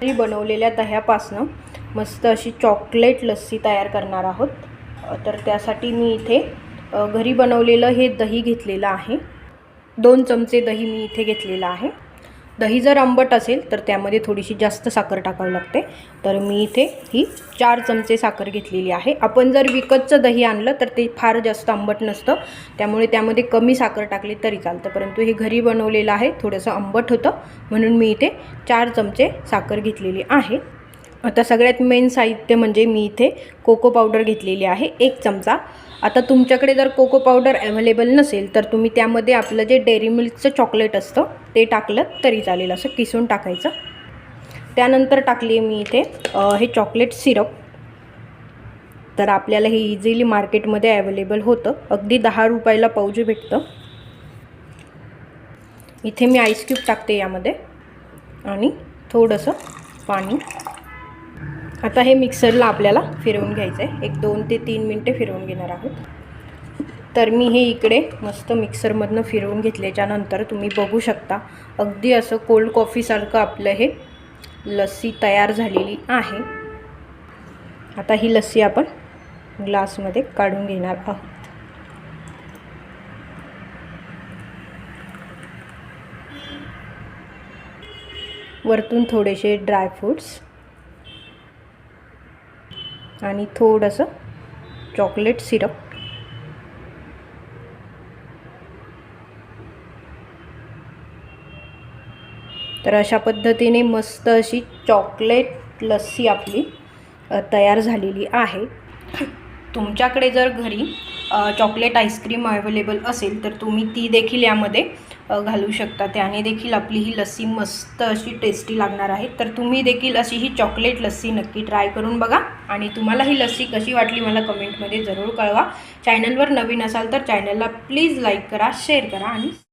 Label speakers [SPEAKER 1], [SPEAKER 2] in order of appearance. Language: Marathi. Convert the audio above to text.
[SPEAKER 1] घरी बनवलेल्या दह्यापासनं मस्त अशी चॉकलेट लस्सी तयार करणार आहोत. तर त्यासाठी मी इथे घरी बनवलेलं हे दही घेतलेलं आहे. दोन चमचे दही मी इथे घेतलेलं आहे. दही जर आंबट असेल तर त्यामध्ये थोडीशी जास्त साखर टाकावी लागते. तर मी इथे ही चार चमचे साखर घेतलेली आहे. आपण जर विकतचं दही आणलं तर ते फार जास्त आंबट नसतं. त्यामुळे त्यामध्ये कमी साखर टाकली तरी चालतं. परंतु हे घरी बनवलेलं आहे थोडंसं आंबट होतं. म्हणून मी इथे चार चमचे साखर घेतलेली आहे. आता सगळ्यात मेन साहित्य म्हणजे मी इथे कोको पावडर घेतलेली आहे एक चमचा. आता तुमच्याकडे जर कोको पावडर अवेलेबल नसेल तर तुम्ही त्यामध्ये आपलं जे डेअरी मिल्कचं चॉकलेट असतं ते टाकलं तरी चालेल. असं किसून टाकायचं. त्यानंतर टाकली आहे मी इथे हे चॉकलेट सिरप तर आपल्याला हे इझिली मार्केटमध्ये अवेलेबल होतं. अगदी दहा रुपयाला पाऊज भेटतं. इथे मी आईस क्यूब टाकते यामध्ये. आणि थोडंसं पाणी. आता हे मिक्सरला आपल्याला फिरवून घ्यायचं आहे एक दोन ते तीन मिनटे फिरवून घेणार आहोत. तर मी हे इकडे मस्त मिक्सरमधनं फिरवून घेतल्याच्यानंतर तुम्ही बघू शकता अगदी असं कोल्ड कॉफीसारखं आपलं हे लस्सी तयार झालेली आहे. आता ही लस्सी आपण ग्लासमध्ये काढून घेणार आहोत. वरतून थोडेसे ड्रायफ्रूट्स आणि थोडंसं चॉकलेट सिरप तर अशा पद्धतीने मस्त अशी चॉकलेट लस्सी आपली तयार झालेली आहे. तुमच्याकडे जर घरी चॉकलेट आईस्क्रीम अवेलेबल असेल तर तुम्ही ती देखील यामध्ये घालू शकता. त्याने देखील आपली ही लस्सी मस्त अशी टेस्टी लागणार आहे. तर तुम्ही देखील अशी ही चॉकलेट लस्सी नक्की ट्राय करून बघा आणि तुम्हाला ही लस्सी कशी वाटली मला कमेंटमध्ये जरूर कळवा. चॅनलवर नवीन असाल तर चॅनलला प्लीज लाईक करा शेअर करा आणि